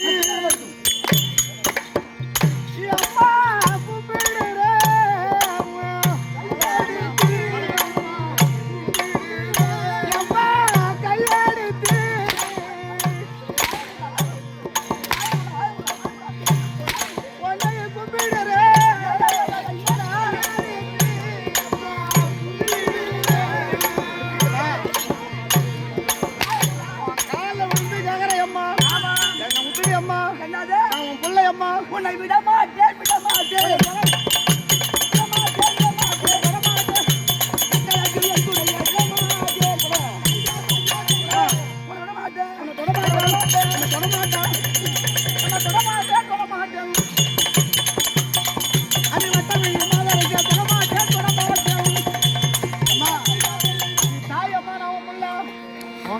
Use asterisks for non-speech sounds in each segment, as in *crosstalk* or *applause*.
Yeah. *laughs*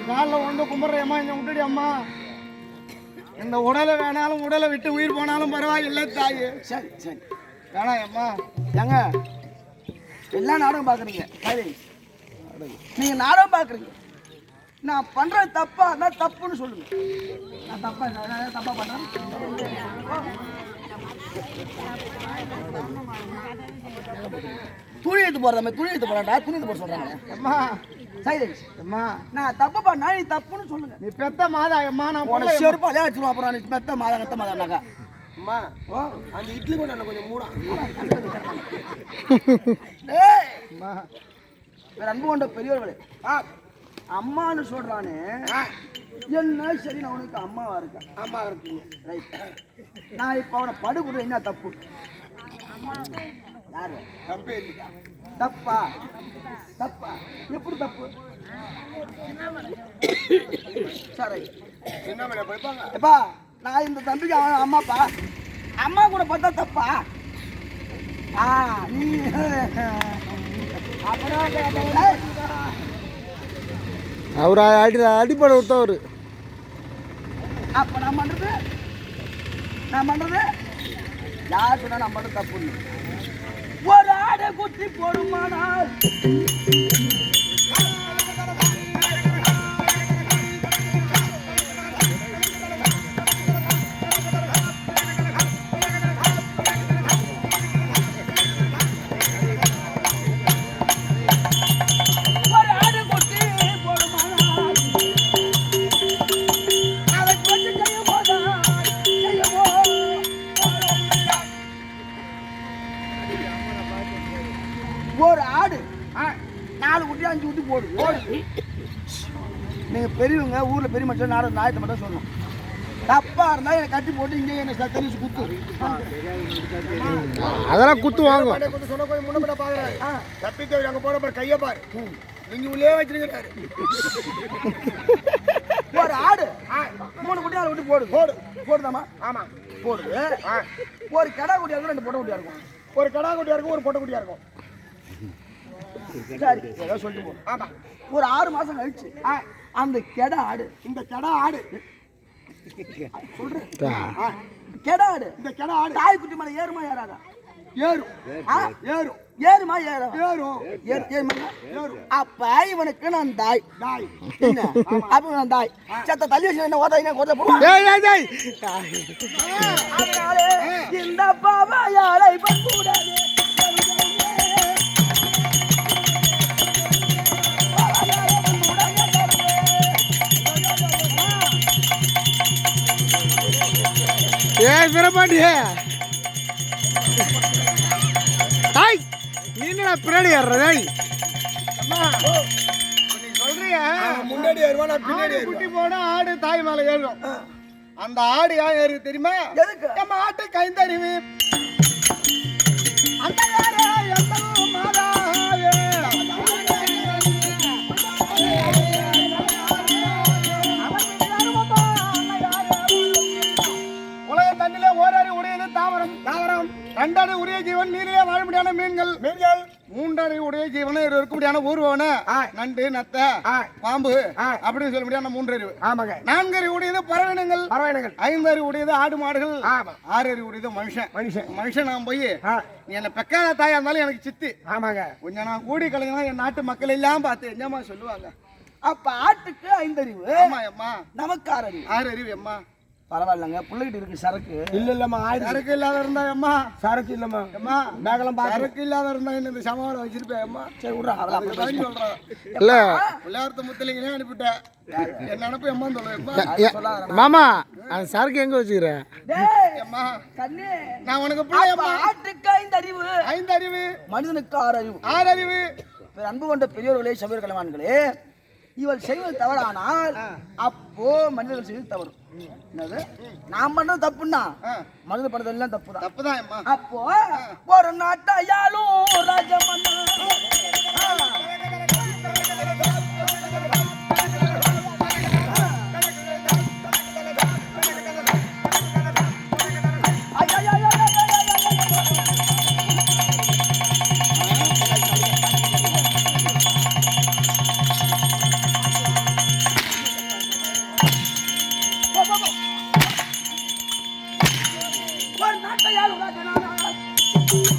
காலில் வந்து கும்பிட்றேன் அம்மா இந்த விட்டுடி அம்மா இந்த உடலை வேணாலும் உடலை விட்டு உயிர் போனாலும் பரவாயில்லை தாய் சரி சரி வேணாம் அம்மா ஏங்க எல்லா நாடகம் பார்க்குறீங்க சரி நீங்க நாடகம் பார்க்குறீங்க நான் பண்றது தப்பா இருந்தா தப்புன்னு சொல்லுங்க. நான் தப்பா நான் தப்பா பண்ணேன் துணி எடுத்து போடுற மாதிரி துணி எடுத்து போறாடா துணி எடுத்து போட சொல்றாங்க. அம்மா. அம்மா. நான் தப்பு பண்ணா நீ தப்புன்னு சொல்லுங்க. நீ பெத்த மாதா அம்மா. நான் அம்மா. செருப்பாலே அடிச்சுடுவோம் அப்புறம் நீ மெத்த மாதா மெத்த மாதானாக்கா அம்மா அந்த இட்லி கூட எனக்கு கொஞ்சம் மூடா. டேய் அம்மா. வேற அன்பு கொண்ட பெரியவர்களே ஆ, அம்மான்னு சொல்றானே. என்ன சரி நான் உனக்கு அம்மாவா இருக்கேன். அம்மா இருக்கீங்க. ரைட் நான் இப்போ அவனை படுகொடு என்ன தப்பு? யாரு? தப்பே தப்பா? தப்பா? எப்படி தப்பு? சரி எப்பா நான் இந்த தம்பிக்கு அவன் அம்மாப்பா. அம்மா கூட பார்த்தா தப்பா? ஆ நீ *laughs* அப்புறம் அவர் அடி அடிப்படை விட்டவர் அப்போ நான் பண்ணுறது நான் பண்ணுறது யார் சொன்னால் நான் பண்ணுறது தப்பு ஒரு ஆடை குத்தி போடுமானால் நாலு குட்டி அஞ்சு குட்டி போடுது நீங்க பெரியவங்க ஊர்ல பெரிய மனுஷன் நாடு நாயத்தை மட்டும் சொல்லணும். தப்பா இருந்தா என்னை கட்டி போட்டு இங்கே என்ன தெரிஞ்சு குத்து. அதெல்லாம் குத்து கொஞ்சம் சொன்ன கொஞ்சம் முன்ன பாக்குறாரு ஆ, தப்பி தேவை அங்க போன பாரு கையை பாரு. நீங்க உள்ளே வச்சிருக்கிறாரு. ஒரு ஆடு. ஆ, மூணு குட்டி நாலு குட்டி போடுது போடு. போடுதாமா ஆமா. போடுது ஒரு கடா குட்டியா இருக்கும் ரெண்டு பொட்டை குட்டியா இருக்கும். ஒரு கடா குட்டியா இருக்கும் ஒரு பொட்டை குட்டியா இருக்கும். சரி ஏதோ சொல்லிட்டு போ ஆமா ஒரு ஆறு மாசம் கழிச்சு அந்த கெடா ஆடு இந்த கடா ஆடு. சொல்றேன் கெடா ஆடு. இந்த கடா ஆடு. தாய் குட்டி மேல ஏறுமா ஏறாதா? ஏறும்? ஏறும். ஏறுமா ஏறும்? ஏறும். ஏறு ஏறுமா? அப்ப இவனுக்கு நான் தாய். என்ன? அப்ப நான் தாய். செத்த தள்ளி வச்சு என்ன ஓதா என்ன ஓத போடுவா? ஏய் ஏய் ஏய். அதனாலே இந்த பாவையாரை பண்புடனே ஏய் பிறப்பாண்டியே தாய் நீ என்னடா பின்னாடி ஏறுறதே அம்மா நீ சொல்றியா? அவன் முன்னாடி குட்டி போனா ஆடு தாய் மேல ஏறும். அந்த ஆடு ஏன் ஏறு தெரியுமா? நம்ம ஆட்டு கைந்தறிவு. அந்த உடைய ஜீவன் இருக்க முடியாத ஊர்வன. நண்டு நத்தை பாம்பு அப்படின்னு சொல்ல முடியாத மூன்றறிவு ஆமாங்க. நான்கறி உடையது பறவைனங்கள் பரவாயில்லைங்க ஐந்தறி உடையது ஆடு மாடுகள். ஆமா. ஆறறி உடையது மனுஷன். மனுஷன். மனுஷன் நான் போய் நீ என்ன பெக்காத தாயா இருந்தாலும் எனக்கு சித்து. ஆமாங்க. கொஞ்சம் நான் கூடி கலைஞனா என் நாட்டு மக்கள் எல்லாம் பார்த்து என்னம்மா சொல்லுவாங்க? அப்ப ஆட்டுக்கு ஐந்தறிவு. நமக்கு ஆறறிவு. ஆறு அறிவு அம்மா. பரவாயில்லைங்க. பிள்ளைகிட்ட இருக்கு சரக்கு. இல்ல இல்லம்மா ஆயிரம் சரக்கு இல்லாத இருந்தா அம்மா. சரக்கு இல்லம்மா அம்மா. மேகலாம் பாத்து சரக்கு இல்லாத இருந்தா என்ன இந்த சமாளம் வச்சிருப்பேன் அம்மா? சரி விட்றா. அதெல்லாம் சொல்றேன். இல்ல. பிள்ளையார்த்த முத்தலிங்கனே அனுப்பிட்டேன் என்ன அனுப்பி அம்மா. சொல்லுவேன் மாமா அந்த சரக்கு எங்க வச்சுக்கிற? அம்மா. கண்ணு. நான் உனக்கு பிள்ளை அப்ப அம்மா ஆட்டுக்கு ஐந்து அறிவு ஐந்து அறிவு மனிதனுக்கு ஆறு அறிவு ஆறு அறிவு அன்பு கொண்ட பெரியோர்களே சபீர் கலைவான்களே இவள் செய்வது தவறானால் அப்போ மனிதர்கள் செய்வது தவறு. என்னது? நான் பண்றது தப்புன்னா மனிதர் பண்றது எல்லாம் தப்பு தான் தப்புதான். அம்மா அப்போ ஒரு நாட்டையாலும் ராஜமன்னா.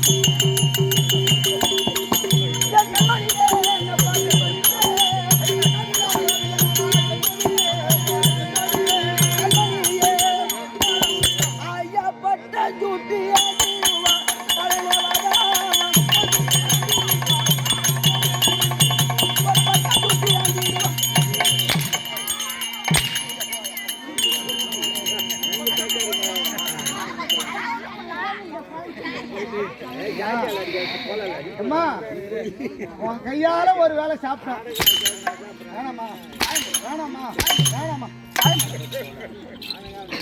அம்மா உன் கையால ஒரு வேளை சாப்பிட்டேன் வேணாம்மா. வேணாம்மா. வேணாம்மா.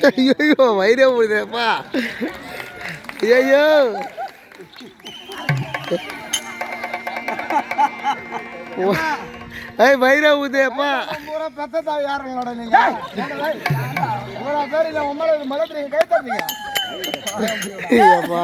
ஐயோ வயிறே போகுதேப்பா ஐயோ ஏய் வயிறே ஊதேப்பா பூரா பெத்த தாய் யாருங்களோட நீங்க பூரா பேர் இல்ல மேல மலத்துறீங்க கை அப்பா